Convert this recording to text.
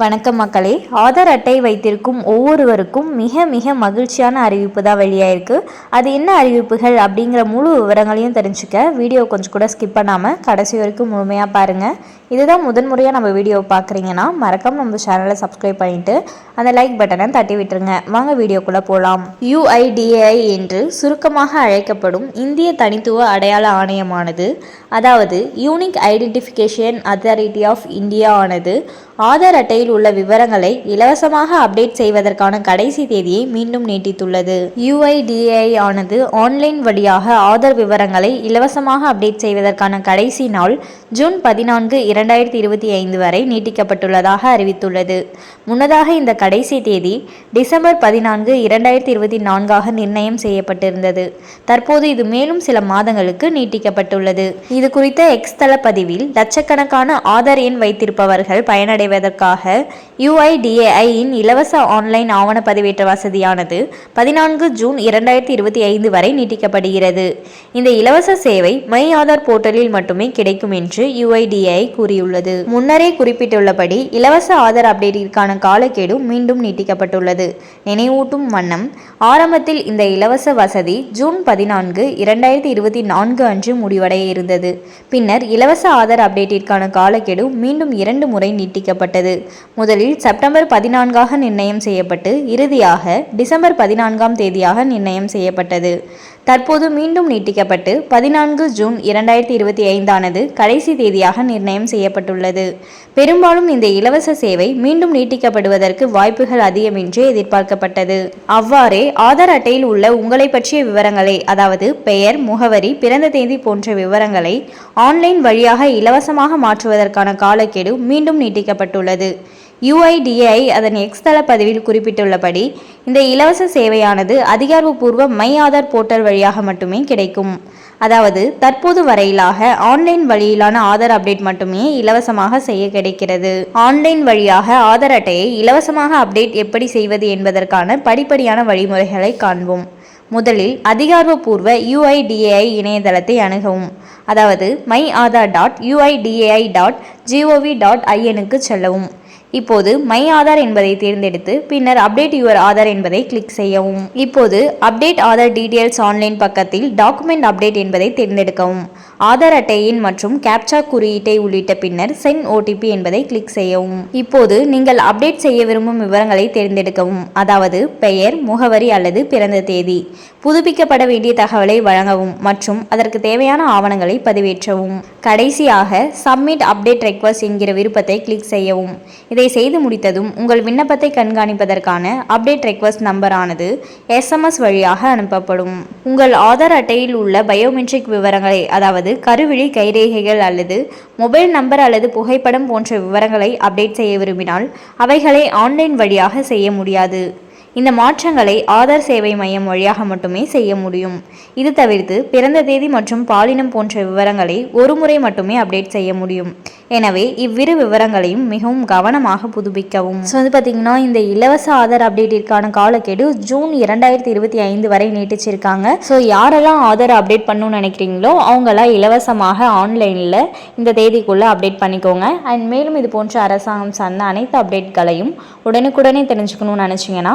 வணக்கம் மக்களே. ஆதார் அட்டை வைத்திருக்கும் ஒவ்வொருவருக்கும் மிக மிக மகிழ்ச்சியான அறிவிப்பு தான் வெளியாயிருக்கு. அது என்ன அறிவிப்புகள் அப்படிங்கிற முழு விவரங்களையும் தெரிஞ்சுக்க வீடியோ கொஞ்சம் கூட ஸ்கிப் பண்ணாமல் கடைசி வரைக்கும் முழுமையாக பாருங்கள் இதுதான் முதன்முறையாக நம்ம வீடியோ பார்க்குறீங்கன்னா மறக்காம நம்ம சேனலை சப்ஸ்கிரைப் பண்ணிவிட்டு அந்த லைக் பட்டனை தட்டி விட்டுருங்க. வாங்க வீடியோக்குள்ளே போகலாம் யுஐடிஏஐ என்று சுருக்கமாக அழைக்கப்படும் இந்திய தனித்துவ அடையாள ஆணையமானது அதாவது unique identification authority of India ஆனது ஆதார் அட்டையில் உள்ள விவரங்களை இலவசமாக அப்டேட் செய்வதற்கான கடைசி தேதியை மீண்டும் நீட்டித்துள்ளது. யுஐடிஏஐ ஆனது ஆன்லைன் வழியாக ஆதார் விவரங்களை இலவசமாக அப்டேட் செய்வதற்கான கடைசி நாள் ஜூன் பதினான்கு இரண்டாயிரத்தி இருபத்தி ஐந்து வரை நீட்டிக்கப்பட்டுள்ளதாக அறிவித்துள்ளது. முன்னதாக இந்த கடைசி தேதி டிசம்பர் பதினான்கு இரண்டாயிரத்தி இருபத்தி நான்காக நிர்ணயம் செய்யப்பட்டிருந்தது. தற்போது இது மேலும் சில மாதங்களுக்கு நீட்டிக்கப்பட்டுள்ளது. இது குறித்த எக்ஸ் தள பதிவில் லட்சக்கணக்கான ஆதார் எண் வைத்திருப்பவர்கள் அடைவதற்காக யுஐடிஏஐயின் இலவச ஆன்லைன் ஆவண பதிவேற்ற வசதியானது பதினான்கு ஜூன் இரண்டாயிரத்தி இருபத்தி ஐந்து வரை நீட்டிக்கப்படுகிறது. இந்த இலவச சேவை மை ஆதார் போர்ட்டலில் மட்டுமே கிடைக்கும் என்று யுஐடிஏஐ கூறியுள்ளது. முன்னரே குறிப்பிட்டுள்ளபடி இலவச ஆதார் அப்டேட்டிற்கான காலக்கெடு மீண்டும் நீட்டிக்கப்பட்டுள்ளது. நினைவூட்டும் வண்ணம் ஆரம்பத்தில் இந்த இலவச வசதி ஜூன் பதினான்கு இரண்டாயிரத்தி இருபத்தி நான்கு அன்று முடிவடைய இருந்தது. பின்னர் இலவச ஆதார் அப்டேட்டிற்கான காலக்கெடு மீண்டும் இரண்டு முறை நீட்டிக்க வைக்கப்பட்டது முதலில் செப்டம்பர் பதினான்காக நிர்ணயம் செய்யப்பட்டு இறுதியாக டிசம்பர் பதினான்காம் தேதியாக நிர்ணயம் செய்யப்பட்டது. தற்போது மீண்டும் நீட்டிக்கப்பட்டு பதினான்கு ஜூன் இரண்டாயிரத்தி இருபத்தி ஐந்தானது கடைசி தேதியாக நிர்ணயம் செய்யப்பட்டுள்ளது. பெரும்பாலும் இந்த இலவச சேவை மீண்டும் நீட்டிக்கப்படுவதற்கு வாய்ப்புகள் அதிகமின்றி எதிர்பார்க்கப்பட்டது. அவ்வாறே ஆதார் அட்டையில் உள்ள உங்களை பற்றிய விவரங்களை அதாவது பெயர் முகவரி பிறந்த தேதி போன்ற விவரங்களை ஆன்லைன் வழியாக இலவசமாக மாற்றுவதற்கான காலக்கெடு மீண்டும் நீட்டிக்கப்பட்டுள்ளது. யுஐடிஏஐ அதன் எக்ஸ் தள பதிவில் குறிப்பிட்டுள்ளபடி இந்த இலவச சேவையானது அதிகாரப்பூர்வ மை ஆதார் போர்ட்டல் வழியாக மட்டுமே கிடைக்கும். அதாவது தற்போது வரையிலாக ஆன்லைன் வழியிலான ஆதார் அப்டேட் மட்டுமே இலவசமாக செய்ய கிடைக்கிறது. ஆன்லைன் வழியாக ஆதார் அட்டையை இலவசமாக அப்டேட் எப்படி செய்வது என்பதற்கான படிப்படியான வழிமுறைகளை காண்போம். முதலில் அதிகாரப்பூர்வ யுஐடிஏஐ இணையதளத்தை அணுகவும். அதாவது my Aadhaar dot UIDAI dot G O V dot ஐஎனுக்கு செல்லவும். இப்போது மை ஆதார் என்பதை தேர்ந்தெடுத்து பின்னர் அப்டேட் யுவர் ஆதார் என்பதை கிளிக் செய்யவும். இப்போது அப்டேட் ஆதார் டீடைல்ஸ் ஆன்லைன் பக்கத்தில் டாக்குமெண்ட் அப்டேட் என்பதை தேர்ந்தெடுக்கவும். ஆதார் அட்டையின் மற்றும் கேப்சா குறியீட்டை உள்ளிட்ட பின்னர் சென் ஓடிபி என்பதை கிளிக் செய்யவும். இப்போது நீங்கள் அப்டேட் செய்ய விரும்பும் விவரங்களை தேர்ந்தெடுக்கவும். அதாவது பெயர் முகவரி அல்லது பிறந்த தேதி புதுப்பிக்கப்பட வேண்டிய தகவலை வழங்கவும் மற்றும் அதற்கு தேவையான ஆவணங்களை பதிவேற்றவும். கடைசியாக சப்மிட் அப்டேட் ரெக்வஸ்ட் என்கிற விருப்பத்தை கிளிக் செய்யவும். இதை செய்து முடித்ததும் உங்கள் விண்ணப்பத்தை கண்காணிப்பதற்கான அப்டேட் ரெக்வஸ்ட் நம்பரானது எஸ்எம்எஸ் வழியாக அனுப்பப்படும். உங்கள் ஆதார் அட்டையில் உள்ள பயோமெட்ரிக் விவரங்களை அதாவது கருவிழி கைரேகைகள் அல்லது மொபைல் நம்பர் அல்லது புகைப்படம் போன்ற விவரங்களை அப்டேட் செய்ய விரும்பினால் அவைகளை ஆன்லைன் வழியாக செய்ய முடியாது. இந்த மாற்றங்களை ஆதார் சேவை மையம் வழியாக மட்டுமே செய்ய முடியும். இது தவிர்த்து பிறந்த தேதி மற்றும் பாலினம் போன்ற விவரங்களை ஒரு முறை மட்டுமே அப்டேட் செய்ய முடியும். எனவே இவ்விரு விவரங்களையும் மிகவும் கவனமாக புதுப்பிக்கவும். ஸோ வந்து பார்த்திங்கன்னா இந்த இலவச ஆதார் அப்டேட்டிற்கான காலக்கெடு ஜூன் இரண்டாயிரத்தி இருபத்தி ஐந்து வரை நீட்டிச்சிருக்காங்க. ஸோ யாரெல்லாம் ஆதார் அப்டேட் பண்ணணும்னு நினைக்கிறீங்களோ அவங்களாம் இலவசமாக ஆன்லைனில் இந்த தேதிக்குள்ளே அப்டேட் பண்ணிக்கோங்க. அண்ட் மேலும் இது போன்ற அரசாங்கம் சார்ந்த அனைத்து அப்டேட்களையும் உடனுக்குடனே தெரிஞ்சுக்கணும்னு நினச்சிங்கன்னா